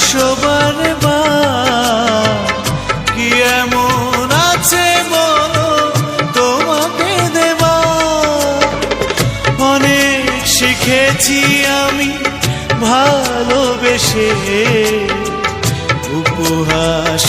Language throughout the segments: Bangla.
আসবারে বা কি এমন আছে বলো তোমাকে দেবা? অনেক শিখেছি আমি ভালোবেসে। উপহাস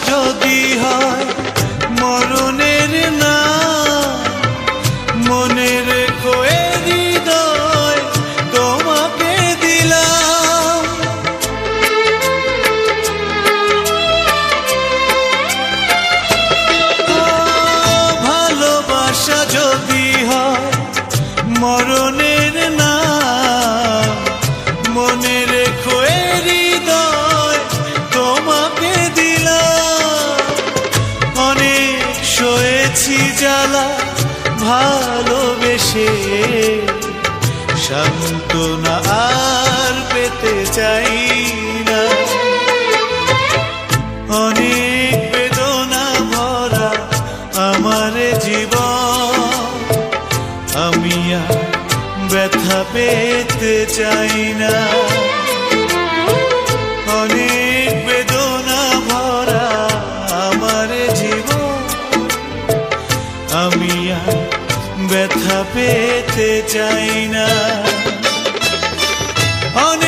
যদি ভালোবেসে সান্ত্বনা আর পেতে চাই না। অনেক বেদনা ভরা আমার জীবন, আমি আর ব্যথা পেতে চাই না। ব্যথা পেতে চাই না। অনেক